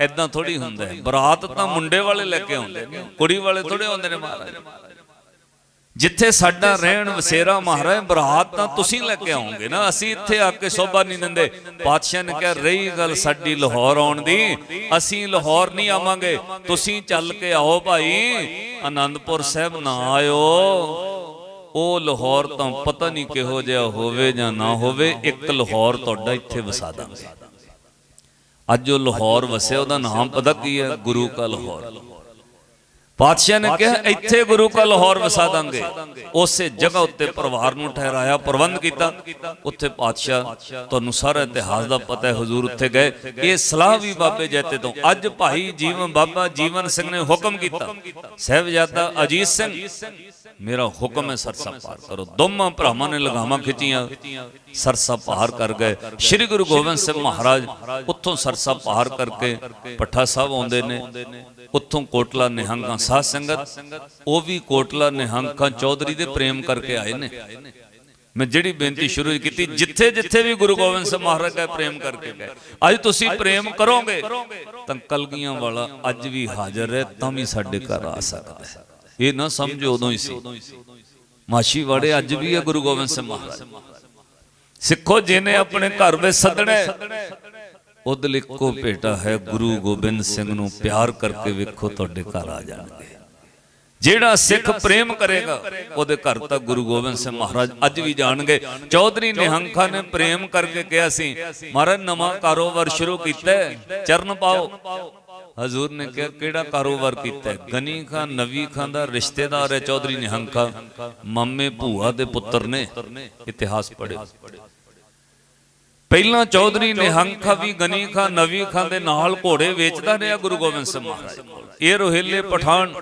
S1: ਐਦਾਂ ਥੋੜੀ ਹੁੰਦਾ ਹੈ। ਬਰਾਤ ਤਾਂ ਮੁੰਡੇ ਵਾਲੇ ਲੈ ਕੇ ਆਉਂਦੇ ਨੇ, ਕੁੜੀ ਵਾਲੇ ਥੋੜੇ ਆਉਂਦੇ ਨੇ, ਮਹਾਰਾਜ। ਜਿੱਥੇ ਸਾਡਾ ਰਹਿਣ ਵਸੇਰਾ ਮਹਾਰਾਜ ਬਰਾਤ ਤਾਂ ਤੁਸੀਂ ਲੈ ਕੇ ਆਉਂਗੇ ਨਾ। ਅਸੀਂ ਇੱਥੇ ਆ ਕੇ ਸੋਭਾ ਨਹੀਂ ਦਿੰਦੇ। ਪਾਤਸ਼ਾਹ ਨੇ ਕਿਹਾ ਰਹੀ ਗੱਲ ਸਾਡੀ ਲਾਹੌਰ ਆਉਣ ਦੀ। ਅਸੀਂ ਲਾਹੌਰ ਨਹੀਂ ਆਵਾਂਗੇ। ਤੁਸੀਂ ਚੱਲ ਕੇ ਆਓ ਭਾਈ। ਆਨੰਦਪੁਰ ਸਾਹਿਬ ਨਾ ਆਇਓ। ਉਹ ਲਾਹੌਰ ਤਾਂ ਪਤਾ ਨਹੀਂ ਕਿਹੋ ਜਿਹਾ ਹੋਵੇ ਜਾਂ ਨਾ ਹੋਵੇ ਇੱਕ ਲਾਹੌਰ ਤੁਹਾਡਾ ਇੱਥੇ ਵਸਾ ਦਾਂਗੇ ਅੱਜ ਉਹ ਲਾਹੌਰ ਵਸਿਆ ਉਹਦਾ ਨਾਮ ਪਤਾ ਕੀ ਹੈ? ਗੁਰੂ ਕਾ ਲਾਹੌਰ। ਪਾਤਸ਼ਾਹ ਨੇ ਕਿਹਾ ਇੱਥੇ ਗੁਰੂ ਕਾ ਲਾਹੌਰ ਵਸਾ ਦਾਂਗੇ। ਉਸੇ ਜਗ੍ਹਾ ਉੱਤੇ ਪਰਿਵਾਰ ਨੂੰ ਠਹਿਰਾਇਆ ਪ੍ਰਬੰਧ ਕੀਤਾ। ਉੱਥੇ ਪਾਤਸ਼ਾਹ ਤੁਹਾਨੂੰ ਸਾਰਾ ਇਤਿਹਾਸ ਦਾ ਪਤਾ ਹੈ ਹਜ਼ੂਰ ਉੱਥੇ ਗਏ। ਇਹ ਸਲਾਹ ਵੀ ਬਾਬੇ ਜੈਤੇ ਤੋਂ ਅੱਜ ਭਾਈ ਜੀਵਨ ਬਾਬਾ ਜੀਵਨ ਸਿੰਘ ਨੇ ਹੁਕਮ ਕੀਤਾ। ਸਹਿਬਜ਼ਾਦਾ ਅਜੀਤ ਸਿੰਘ ਮੇਰਾ ਹੁਕਮ ਹੈ ਸਰਸਾ ਪਾਰ ਕਰੋ। ਦੋਵਾਂ ਭਰਾਵਾਂ ਨੇ ਲਗਾਵਾਂ ਖਿੱਚੀਆਂ, ਸਰਸਾ ਪਾਰ ਕਰ ਗਏ। ਸ੍ਰੀ ਗੁਰੂ ਗੋਬਿੰਦ ਸਿੰਘ ਮਹਾਰਾਜ ਉੱਥੋਂ ਸਰਸਾ ਪਾਰ ਕਰਕੇ ਪੱਠਾ ਸਾਹਿਬ ਆਉਂਦੇ ਨੇ। ਉੱਥੋਂ ਕੋਟਲਾ ਨਿਹੰਗਾਂ ਸਾਧ ਸੰਗਤ, ਉਹ ਵੀ ਕੋਟਲਾ ਨਿਹੰਗਾਂ ਚੌਧਰੀ ਦੇ ਪ੍ਰੇਮ ਕਰਕੇ ਆਏ ਨੇ। ਮੈਂ ਜਿਹੜੀ ਬੇਨਤੀ ਸ਼ੁਰੂ ਕੀਤੀ, ਜਿੱਥੇ ਜਿੱਥੇ ਵੀ ਗੁਰੂ ਗੋਬਿੰਦ ਸਿੰਘ ਮਹਾਰਾਜ ਦਾ ਪ੍ਰੇਮ ਕਰਕੇ ਗਏ। ਅੱਜ ਤੁਸੀਂ ਪ੍ਰੇਮ ਕਰੋਗੇ, ਤਾਂ ਕਲਗੀਆਂ ਵਾਲਾ ਅੱਜ ਵੀ ਹਾਜ਼ਰ ਹੈ, ਤਾਂ ਵੀ ਸਾਡੇ ਘਰ ਆ ਸਕਦਾ ਹੈ। ਇਹ ਨਾ ਸਮਝੋ ਉਦੋਂ ਹੀ ਸੀ। ਮਾਸ਼ੀ ਵਾੜੇ ਅੱਜ ਵੀ ਹੈ ਗੁਰੂ ਗੋਬਿੰਦ ਸਿੰਘ ਮਹਾਰਾਜ। ਸਿੱਖੋ ਜਿਹਨੇ ਆਪਣੇ ਘਰ ਵਿੱਚ ਸੱਦਣਾ ਉਦਲ ਇੱਕੋ ਭੇਟਾ ਹੈ ਗੁਰੂ ਗੋਬਿੰਦ ਸਿੰਘ ਨੂੰ ਪਿਆਰ ਕਰਕੇ ਵੇਖੋ ਤੁਹਾਡੇ ਘਰ ਆ ਜਾਣਗੇ। ਜਿਹੜਾ ਸਿੱਖ ਪ੍ਰੇਮ ਕਰੇਗਾ ਉਹਦੇ ਘਰ ਤੱਕ ਗੁਰੂ ਗੋਬਿੰਦ ਸਿੰਘ ਮਹਾਰਾਜ ਅੱਜ ਵੀ ਜਾਣਗੇ। ਚੌਧਰੀ ਨਿਹੰਖਾ ਨੇ ਪ੍ਰੇਮ ਕਰਕੇ ਕਿਹਾ ਸੀ ਮਹਾਰਾਜ ਨਵਾਂ ਕਾਰੋਬਾਰ ਸ਼ੁਰੂ ਕੀਤਾ ਚਰਨ ਪਾਓ। ਹਜ਼ੂਰ ਨੇ ਕਿਹਾ ਕਿਹੜਾ ਕਾਰੋਬਾਰ ਕੀਤਾ? ਗਨੀ ਖਾਨ ਨਵੀ ਖਾਨ ਦਾ ਰਿਸ਼ਤੇਦਾਰ ਹੈ ਚੌਧਰੀ ਨਿਹੰਕਾ ਮਾਮੇ ਭੂਆ ਦੇ ਪੁੱਤਰ ਨੇ ਇਤਿਹਾਸ ਪੜ੍ਹੋ। ਪਹਿਲਾਂ ਚੌਧਰੀ ਨਿਹੰਕਾ ਵੀ ਗਨੀ ਖਾਨ ਨਵੀ ਖਾਨ ਦੇ ਨਾਲ ਘੋੜੇ ਵੇਚਦਾ ਰਿਹਾ ਗੁਰੂ ਗੋਬਿੰਦ ਸਿੰਘ ਮਹਾਰਾਜ। ਇਹ ਰੋਹਿਲੇ ਪਠਾਨ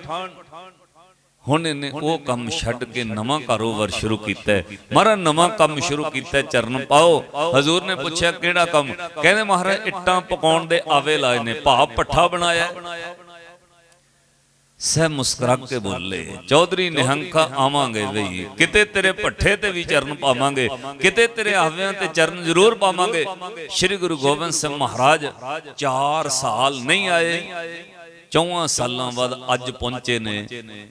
S1: ਹੁਣ ਇਹਨੇ ਉਹ ਕੰਮ ਛੱਡ ਕੇ ਨਵਾਂ ਕਾਰੋਬਾਰ ਸ਼ੁਰੂ ਕੀਤਾ ਹੈ। ਮਹਾਰਾਜ ਨਵਾਂ ਕੰਮ ਸ਼ੁਰੂ ਕੀਤਾ ਚਰਨ ਪਾਓ। ਹਜ਼ੂਰ ਨੇ ਪੁੱਛਿਆ ਕਿਹੜਾ ਕੰਮ? ਕਹਿੰਦੇ ਮਹਾਰਾਜ ਇੱਟਾਂ ਪਕਾਉਣ ਦੇ ਆਵੇ ਲਾਏ ਨੇ ਭਾ ਪੱਠਾ ਬਣਾਇਆ। ਸਹਿ ਮੁਸਕਰਾ ਕੇ ਬੋਲੇ ਚੌਧਰੀ ਨਿਹੰਕਾ ਆਵਾਂਗੇ ਬਈ ਕਿਤੇ ਤੇਰੇ ਪੱਠੇ ਤੇ ਵੀ ਚਰਨ ਪਾਵਾਂਗੇ। ਕਿਤੇ ਤੇਰੇ ਆਵਿਆਂ ਤੇ ਚਰਨ ਜ਼ਰੂਰ ਪਾਵਾਂਗੇ। ਸ੍ਰੀ ਗੁਰੂ ਗੋਬਿੰਦ ਸਿੰਘ ਮਹਾਰਾਜ 4 ਸਾਲ ਨਹੀਂ ਆਏ। ਚੌਵਾਂ ਸਾਲਾਂ ਬਾਅਦ ਅੱਜ ਪਹੁੰਚੇ ਨੇ।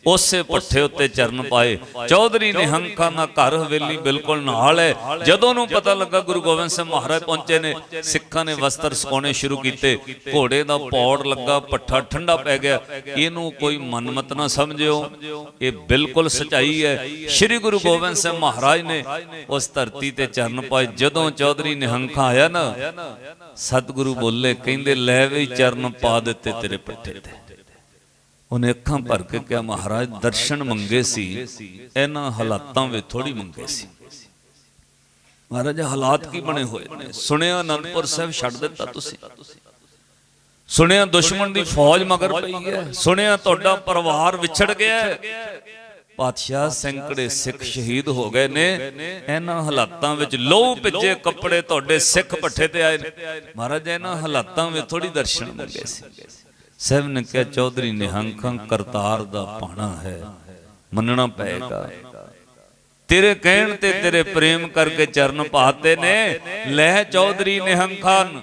S1: ਉਸੇ ਪੱਠੇ ਉੱਤੇ ਚਰਨ ਪਾਏ। ਚੌਧਰੀ ਨਿਹੰਕਾਂ ਦਾ ਘਰ ਹਵੇਲੀ ਬਿਲਕੁਲ ਨਾਲ ਹੈ ਜਦੋਂ ਨੂੰ ਪਤਾ ਲੱਗਾ ਗੁਰੂ ਗੋਬਿੰਦ ਸਿੰਘ ਮਹਾਰਾਜ ਪਹੁੰਚੇ ਨੇ, ਸਿੱਖਾਂ ਨੇ ਵਸਤਰ ਸੁਕਾਉਣੇ ਸ਼ੁਰੂ ਕੀਤੇ। ਘੋੜੇ ਦਾ ਪੌੜ ਲੱਗਾ, ਪੱਠਾ ਠੰਡਾ ਪੈ ਗਿਆ। ਇਹਨੂੰ ਕੋਈ ਮਨਮਤ ਨਾ ਸਮਝਿਓ। ਇਹ ਬਿਲਕੁਲ ਸਚਾਈ ਹੈ। ਸ੍ਰੀ ਗੁਰੂ ਗੋਬਿੰਦ ਸਿੰਘ ਮਹਾਰਾਜ ਨੇ ਉਸ ਧਰਤੀ ਤੇ ਚਰਨ ਪਾਏ। ਜਦੋਂ ਚੌਧਰੀ ਨਿਹੰਕਾਂ ਆਇਆ ਨਾ, ਸਤਿਗੁਰੂ ਬੋਲੇ, ਕਹਿੰਦੇ, ਲੈ ਵੀ ਚਰਨ ਪਾ ਦਿੱਤੇ ਤੇਰੇ ਪੱਠੇ ਤੇ। ਉਹਨੇ ਅੱਖਾਂ ਭਰ ਕੇ ਕਿਹਾ ਮਹਾਰਾਜ ਦਰਸ਼ਨ ਮੰਗੇ ਸੀ। ਇਹਨਾਂ ਹਾਲਾਤਾਂ ਵਿੱਚ ਥੋੜੀ ਮੰਗੇ ਸੀ। ਮਹਾਰਾਜ ਹਾਲਾਤ ਕੀ ਬਣੇ ਹੋਏ ਨੇ? ਸੁਣਿਆ ਅਨੰਦਪੁਰ ਸਾਹਿਬ ਛੱਡ ਦਿੱਤਾ ਤੁਸੀਂ? ਸੁਣਿਆ ਦੁਸ਼ਮਣ ਦੀ ਫੌਜ ਮਗਰ ਪਈ ਹੈ? ਸੁਣਿਆ ਤੁਹਾਡਾ ਪਰਿਵਾਰ ਵਿਛੜ ਗਿਆ ਹੈ? ਪਾਤਸ਼ਾਹ ਸੈਂਕੜੇ ਸਿੱਖ ਸ਼ਹੀਦ ਹੋ ਗਏ ਨੇ। ਇਹਨਾਂ ਹਾਲਾਤਾਂ ਵਿੱਚ ਲਹੂ ਭਿੱਜੇ ਕੱਪੜੇ ਤੁਹਾਡੇ ਸਿੱਖ ਪੱਠੇ ਤੇ ਆਏ ਨੇ। ਮਹਾਰਾਜ ਇਹਨਾਂ ਹਾਲਾਤਾਂ ਵਿੱਚ ਥੋੜੀ ਦਰਸ਼ਨ ਮੰਗੇ ਸੀ। ਸਹਿਬ ਨੇ ਕਿਹਾ ਚੌਧਰੀ ਨਿਹੰਖੰ ਕਰਤਾਰ ਦਾ ਪਾਣਾ ਹੈ, ਮੰਨਣਾ ਪਏਗਾ। ਤੇਰੇ ਕਹਿਣ ਤੇ ਤੇਰੇ ਪ੍ਰੇਮ ਕਰਕੇ ਚਰਨ ਪਾਤੇ ਨੇ ਲਹਿ ਚੌਧਰੀ ਨਿਹੰਖਨ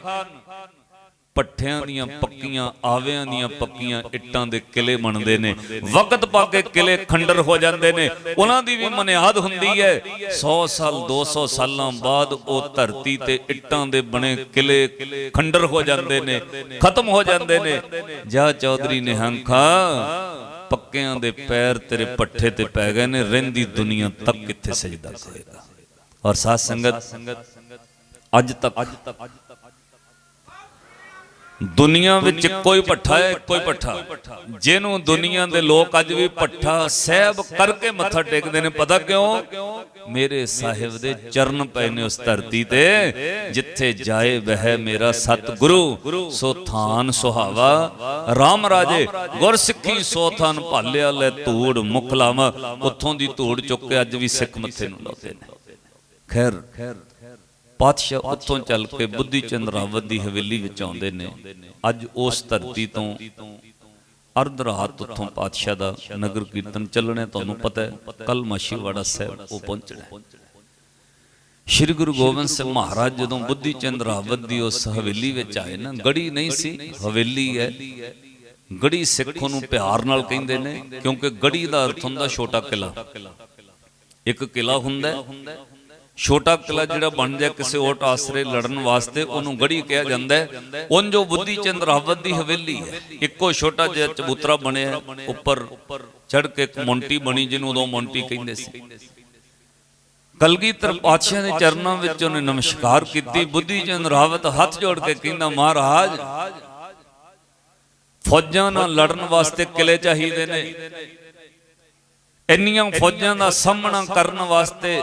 S1: ਪੱਠਿਆਂ ਦੀਆਂ ਪੱਕੀਆਂ, ਆਵਿਆਂ ਦੀਆਂ ਪੱਕੀਆਂ ਇੱਟਾਂ ਦੇ ਕਿਲੇ ਬਣਦੇ ਨੇ। ਵਕਤ ਪਾ ਕੇ ਕਿਲੇ ਖੰਡਰ ਹੋ ਜਾਂਦੇ ਨੇ। ਉਹਨਾਂ ਦੀ ਵੀ ਮਨਿਆਦ ਹੁੰਦੀ ਹੈ। 100 ਸਾਲ 200 ਸਾਲਾਂ ਬਾਅਦ ਉਹ ਧਰਤੀ ਤੇ ਇੱਟਾਂ ਦੇ ਬਣੇ ਕਿਲੇ ਖੰਡਰ ਹੋ ਜਾਂਦੇ ਨੇ, ਖਤਮ ਹੋ ਜਾਂਦੇ ਨੇ। ਜਾ ਚੌਧਰੀ ਨਿਹੰਖਾ ਪੱਕਿਆਂ ਦੇ ਪੈਰ ਤੇਰੇ ਪੱਠੇ ਤੇ ਪੈ ਗਏ ਨੇ। ਰਹਿੰਦੀ ਦੁਨੀਆ ਤੱਕ ਕਿੱਥੇ ਸਜਦਾ ਕਰੇਗਾ ਔਰ ਸਾਧ ਸੰਗਤ, ਅੱਜ ਤੱਕ ਦੁਨੀਆ ਵਿੱਚ ਕੋਈ ਪੱਠਾ ਹੈ ਕੋਈ ਪੱਠਾ ਜਿਹਨੂੰ ਦੁਨੀਆ ਦੇ ਲੋਕ ਅੱਜ ਵੀ ਪੱਠਾ ਸਹਿਬ ਕਰਕੇ ਮੱਥਾ ਟੇਕਦੇ ਨੇ। ਪਤਾ ਕਿਉਂ? ਮੇਰੇ ਸਾਹਿਬ ਦੇ ਚਰਨ ਪਏ ਨੇ ਉਸ ਧਰਤੀ ਤੇ। ਜਿੱਥੇ ਜਾਏ ਵਹਿ ਮੇਰਾ ਸਤਿਗੁਰੂ। ਸੋ ਥਾਨ ਸੁਹਾਵਾ। RAM ਰਾਜੇ ਗੁਰ ਸਿੱਖੀ ਸੋ ਥਾਨ ਭਾਲਿਆ ਲੈ ਧੂੜ ਮੁਖ ਲਾਵਾ। ਉੱਥੋਂ ਦੀ ਧੂੜ ਚੁੱਕ ਕੇ ਅੱਜ ਵੀ ਸਿੱਖ ਮੱਥੇ ਨੂੰ ਲਾਉਂਦੇ ਨੇ। ਖੈਰ। ਪਾਤਸ਼ਾਹ ਉੱਥੋਂ ਚੱਲ ਕੇ ਬੁੱਧੀ ਚੰਦ ਰਾਵਤ ਦੀ ਹਵੇਲੀ ਵਿੱਚ ਆਉਂਦੇ ਨੇ। ਅੱਜ ਉਸ ਧਰਤੀ ਤੋਂ ਅਰਧ ਰਾਤ ਉੱਥੋਂ ਪਾਤਸ਼ਾਹ ਦਾ ਨਗਰ ਕੀਰਤਨ ਚੱਲਣਾ ਤੁਹਾਨੂੰ ਪਤਾ ਹੈ। ਕੱਲ ਮਾਸ਼ੀਵਾੜਾ ਸਾਹਿਬ ਉਹ ਪਹੁੰਚਣਾ ਸ਼੍ਰੀ ਗੁਰੂ ਗੋਬਿੰਦ ਸਿੰਘ ਮਹਾਰਾਜ ਜਦੋਂ ਬੁੱਧੀ ਚੰਦ ਰਾਵਤ ਦੀ ਉਸ ਹਵੇਲੀ ਵਿੱਚ ਆਏ ਨਾ। ਗੜੀ ਨਹੀਂ ਸੀ। ਹਵੇਲੀ ਹੈ। ਗੜੀ ਸਿੱਖ ਨੂੰ ਪਿਆਰ ਨਾਲ ਕਹਿੰਦੇ ਨੇ ਕਿਉਂਕਿ ਗੜੀ ਦਾ ਅਰਥ ਹੁੰਦਾ ਛੋਟਾ ਕਿਲਾ। ਇੱਕ ਕਿਲਾ ਹੁੰਦਾ ਛੋਟਾ ਕਿਲਾ ਜਿਹੜਾ ਬਣ ਜਾ ਕਿਸੇ ਓਟ ਆਸਰੇ ਲੜਨ ਵਾਸਤੇ, ਉਹਨੂੰ ਗੜੀ ਕਿਹਾ ਜਾਂਦਾ ਹੈ। ਉਨ ਜੋ ਬੁੱਧੀ ਚੰਦ ਰਾਵਤ ਦੀ ਹਵੇਲੀ ਹੈ, ਇੱਕੋ ਛੋਟਾ ਜਿਹਾ ਚਬੂਤਰਾ ਬਣਿਆ, ਉੱਪਰ ਚੜ ਕੇ ਇੱਕ ਮੌਂਟੀ ਬਣੀ, ਜਿਹਨੂੰ ਉਦੋਂ ਮੌਂਟੀ ਕਹਿੰਦੇ ਸੀ। ਕਲਗੀਧਰ ਪਾਤਸ਼ਾਹ ਦੇ ਚਰਨਾਂ ਵਿੱਚ ਉਹਨੇ ਨਮਸਕਾਰ ਕੀਤੀ, ਬੁੱਧੀ ਚੰਦ ਰਾਵਤ ਹੱਥ ਜੋੜ ਕੇ ਕਹਿੰਦਾ, ਮਹਾਰਾਜ, ਫੌਜਾਂ ਨਾਲ ਲੜਨ ਵਾਸਤੇ ਕਿਲੇ ਚਾਹੀਦੇ ਨੇ। ਇੰਨੀਆਂ ਫੌਜਾਂ ਦਾ ਸਾਹਮਣਾ ਕਰਨ ਵਾਸਤੇ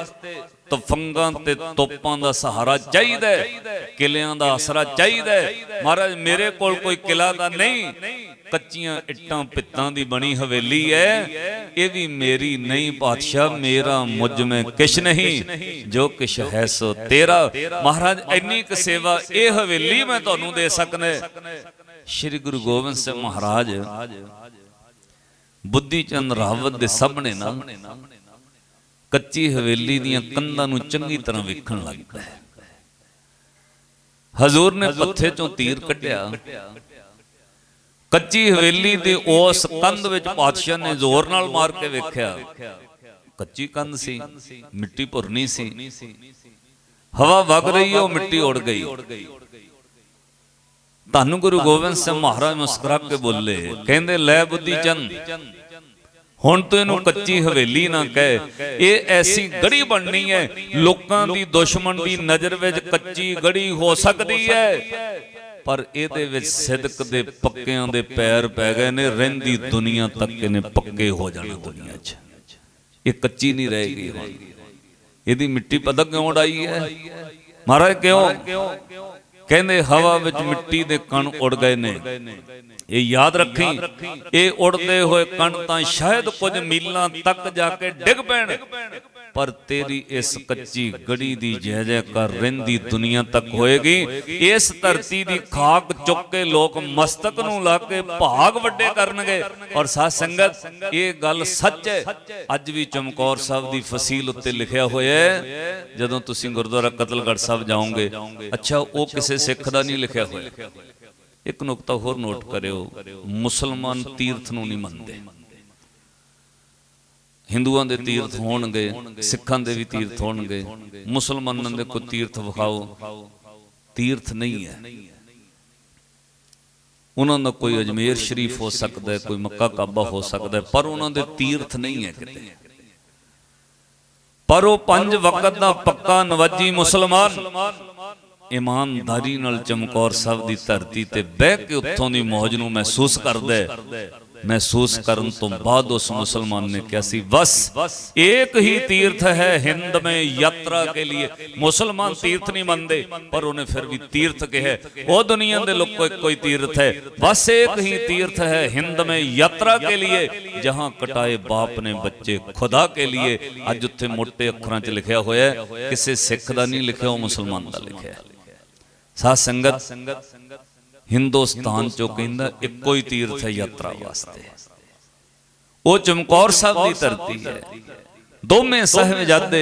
S1: ਤਫੰਗਾਂ ਤੇ ਤੋਪਾਂ ਦਾ ਸਹਾਰਾ ਚਾਹੀਦਾ ਕਿਲਿਆਂ ਦਾ ਆਸਰਾ ਚਾਹੀਦਾ ਮਹਾਰਾਜ, ਮੇਰੇ ਕੋਲ ਕੋਈ ਕਿਲਾ ਦਾ ਨਹੀਂ। ਕੱਚੀਆਂ ਇੱਟਾਂ ਪਿੱਤਾਂ ਦੀ ਬਣੀ ਹਵੇਲੀ ਹੈ। ਇਹ ਵੀ ਮੇਰੀ ਨਹੀਂ ਪਾਤਸ਼ਾਹ, ਮੇਰਾ ਮੁਝ ਮੈਂ ਕਿਛ ਨਹੀਂ, ਜੋ ਕਿਛ ਹੈ ਸੋ ਤੇਰਾ। ਮਹਾਰਾਜ, ਇੰਨੀ ਕੁ ਸੇਵਾ ਇਹ ਹਵੇਲੀ ਮੈਂ ਤੁਹਾਨੂੰ ਦੇ ਸਕਦਾ ਸ੍ਰੀ ਗੁਰੂ ਗੋਬਿੰਦ ਸਿੰਘ ਮਹਾਰਾਜ ਬੁੱਧੀ ਚੰਦ ਰਾਵਤ ਦੇ ਸਾਹਮਣੇ ਨਾ ਕੱਚੀ ਹਵੇਲੀ ਦੀਆਂ ਕੰਧਾਂ ਨੂੰ ਚੰਗੀ ਤਰ੍ਹਾਂ ਵੇਖਣ ਲੱਗ ਪਏ। ਹਜ਼ੂਰ ਨੇ ਪੱਥੇ ਚੋਂ ਤੀਰ ਕੱਢਿਆ। ਕੱਚੀ ਹਵੇਲੀ ਦੀ ਉਸ ਕੰਧ ਵਿੱਚ ਪਾਤਸ਼ਾਹ ਨੇ ਜ਼ੋਰ ਨਾਲ ਮਾਰ ਕੇ ਵੇਖਿਆ। ਕੱਚੀ ਕੰਧ ਸੀ ਮਿੱਟੀ ਭੁਰਨੀ ਸੀ। ਹਵਾ ਵਗ ਰਹੀ ਉਹ ਮਿੱਟੀ ਉੜ ਗਈ। ਧੰਨ ਗੁਰੂ ਗੋਬਿੰਦ ਸਿੰਘ ਮਹਾਰਾਜ ਮੁਸਕਰਾ ਕੇ ਬੋਲੇ ਕਹਿੰਦੇ ਲੈ ਬੁੱਧੀ ਚੰਦ ਹੁਣ ਤੂੰ ਇਹਨੂੰ ਕੱਚੀ ਹਵੇਲੀ ਨਾ ਕਹਿ। ਇਹ ਐਸੀ ਗੜੀ ਬਣਨੀ ਹੈ। ਲੋਕਾਂ ਦੀ ਦੁਸ਼ਮਣ ਦੀ ਨਜ਼ਰ ਵਿੱਚ ਕੱਚੀ ਗੜੀ ਹੋ ਸਕਦੀ ਹੈ। ਪਰ ਇਹਦੇ ਵਿੱਚ ਸਿਦਕ ਦੇ ਪੱਕਿਆਂ ਦੇ ਪੈਰ ਪੈ ਗਏ ਨੇ। ਰਹਿੰਦੀ ਦੁਨੀਆ ਤੱਕ ਇਹਨੇ ਪੱਕੇ ਹੋ ਜਾਣਾ ਦੁਨੀਆ 'ਚ। ਇਹ ਕੱਚੀ ਨਹੀਂ ਰਹੇਗੀ ਹੁਣ। ਇਹਦੀ ਮਿੱਟੀ ਪਤਾ ਕਿਉਂ ਡਾਈ ਹੈ? ਮਹਾਰਾਜ ਕਿਉਂ? ਕਹਿੰਦੇ ਹਵਾ ਵਿੱਚ ਮਿੱਟੀ ਦੇ ਕਣ ਉੜ ਗਏ ਨੇ। ਇਹ ਯਾਦ ਰੱਖੀ। ਇਹ ਉੜਦੇ ਹੋਏ ਕਣ ਤਾਂ ਸ਼ਾਇਦ ਕੁਝ ਮੀਲਾਂ ਤੱਕ ਜਾ ਕੇ ਡਿੱਗ ਪੈਣ। ਪਰ ਤੇਰੀ ਇਸ ਕੱਚੀ ਗੜੀ ਦੀ ਜੈ ਜੈਕਾਰ ਰਹਿੰਦੀ ਦੁਨੀਆ ਤੱਕ ਹੋਏਗੀ। ਇਸ ਧਰਤੀ ਦੀ ਖਾਕ ਚੁੱਕ ਕੇ ਲੋਕ ਮਸਤਕ ਨੂੰ ਲਾ ਕੇ ਭਾਗ ਵੱਡੇ ਕਰਨਗੇ। ਔਰ ਸਾਧ ਸੰਗਤ ਇਹ ਗੱਲ ਸੱਚ ਹੈ। ਅੱਜ ਵੀ ਚਮਕੌਰ ਸਾਹਿਬ ਦੀ ਫਸੀਲ ਉੱਤੇ ਲਿਖਿਆ ਹੋਇਆ ਹੈ। ਜਦੋਂ ਤੁਸੀਂ ਗੁਰਦੁਆਰਾ ਕਤਲਗੜ੍ਹ ਸਾਹਿਬ ਜਾਓਗੇ। ਅੱਛਾ ਉਹ ਕਿਸੇ ਸਿੱਖ ਦਾ ਨਹੀਂ ਲਿਖਿਆ ਹੋਇਆ। ਇੱਕ ਨੁਕਤਾ ਹੋਰ ਨੋਟ ਕਰਿਓ ਮੁਸਲਮਾਨ ਤੀਰਥ ਨੂੰ ਨਹੀਂ ਮੰਨਦੇ। ਹਿੰਦੂਆਂ ਦੇ ਤੀਰਥ ਹੋਣਗੇ ਸਿੱਖਾਂ ਦੇ ਵੀ ਤੀਰਥ ਹੋਣਗੇ ਮੁਸਲਮਾਨਾਂ ਦੇ ਕੋਈ ਤੀਰਥ ਵਿਖਾਓ ਤੀਰਥ ਨਹੀਂ ਹੈ। ਉਹਨਾਂ ਦਾ ਕੋਈ ਅਜਮੇਰ ਸ਼ਰੀਫ ਹੋ ਸਕਦਾ ਹੈ ਕੋਈ ਮੱਕਾ ਕਾਬਾ ਹੋ ਸਕਦਾ ਹੈ ਪਰ ਉਹਨਾਂ ਦੇ ਤੀਰਥ ਨਹੀਂ ਹੈ ਕਿਤੇ। ਪਰ ਉਹ ਪੰਜ ਵਕਤ ਦਾ ਪੱਕਾ ਨਵਾਜੀ ਮੁਸਲਮਾਨ। ਇਮਾਨਦਾਰੀ ਨਾਲ ਚਮਕੌਰ ਸਾਹਿਬ ਦੀ ਧਰਤੀ ਤੇ ਬਹਿ ਕੇ ਉੱਥੋਂ ਦੀ ਮੌਜ ਨੂੰ ਮਹਿਸੂਸ ਕਰਦਾ ਮਹਿਸੂਸ ਕਰਨ ਤੋਂ ਬਾਅਦ ਉਸ ਮੁਸਲਮਾਨ ਨੇ ਕਿਹਾ ਸੀ, ਬਸ ਇੱਕ ਹੀ ਤੀਰਥ ਹੈ ਹਿੰਦ ਮੇ ਯਾਤਰਾ ਕੇ ਲਈ ਮੁਸਲਮਾਨ ਤੀਰਥ ਨਹੀਂ ਮੰਨਦੇ, ਪਰ ਉਹਨੇ ਫਿਰ ਵੀ ਤੀਰਥ ਕਿਹਾ ਉਹ ਦੁਨੀਆ ਦੇ ਲੋਕੋ ਇੱਕੋ ਹੀ ਤੀਰਥ ਹੈ। ਬਸ ਇੱਕ ਹੀ ਤੀਰਥ ਹੈ ਹਿੰਦ ਮੇ ਯਾਤਰਾ ਕੇ ਲਈ ਜਹਾਂ ਕਟਾਏ ਬਾਪ ਨੇ ਬੱਚੇ ਖੁਦਾ ਕੇ ਲਈ ਅੱਜ ਉੱਥੇ ਮੋਟੇ ਅੱਖਰਾਂ 'ਚ ਲਿਖਿਆ ਹੋਇਆ ਕਿਸੇ ਸਿੱਖ ਦਾ ਨਹੀਂ ਲਿਖਿਆ, ਉਹ ਮੁਸਲਮਾਨ ਦਾ ਲਿਖਿਆ ਸਾਧ ਸੰਗਤ ਹਿੰਦੁਸਤਾਨ ਚੋਂ ਕਹਿੰਦਾ ਇੱਕੋ ਹੀ ਤੀਰਥ ਯਾਤਰਾ ਵਾਸਤੇ। ਉਹ ਚਮਕੌਰ ਸਾਹਿਬ ਦੀ ਧਰਤੀ ਹੈ। ਦੋਵੇਂ ਸਾਹਿਬਜ਼ਾਦੇ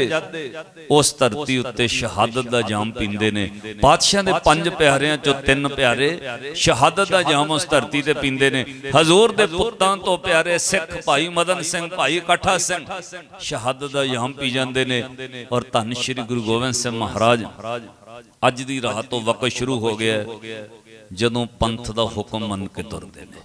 S1: ਉਸ ਧਰਤੀ ਉੱਤੇ ਸ਼ਹਾਦਤ ਦਾ ਜਾਮ ਪੀਂਦੇ ਨੇ। ਪਾਤਸ਼ਾਹ ਦੇ ਪੰਜ ਪਿਆਰਿਆਂ ਚੋਂ ਤਿੰਨ ਪਿਆਰੇ ਸ਼ਹਾਦਤ ਦਾ ਜਾਮ ਉਸ ਧਰਤੀ ਤੇ ਪੀਂਦੇ ਨੇ। ਹਜ਼ੂਰ ਦੇ ਪੁੱਤਾਂ ਤੋਂ ਪਿਆਰੇ ਸਿੱਖ ਭਾਈ ਮਦਨ ਸਿੰਘ, ਭਾਈ ਕਾਠਾ ਸਿੰਘ ਸ਼ਹਾਦਤ ਦਾ ਜਾਮ ਪੀ ਜਾਂਦੇ ਨੇ। ਔਰ ਧੰਨ ਸ਼੍ਰੀ ਗੁਰੂ ਗੋਬਿੰਦ ਸਿੰਘ ਮਹਾਰਾਜ ਅੱਜ ਦੀ ਰਾਤ ਤੋਂ ਵਕਤ ਸ਼ੁਰੂ ਹੋ ਗਿਆ ਜਦੋਂ ਪੰਥ ਦਾ ਹੁਕਮ ਮੰਨ ਕੇ ਤੁਰਦੇ ਨੇ।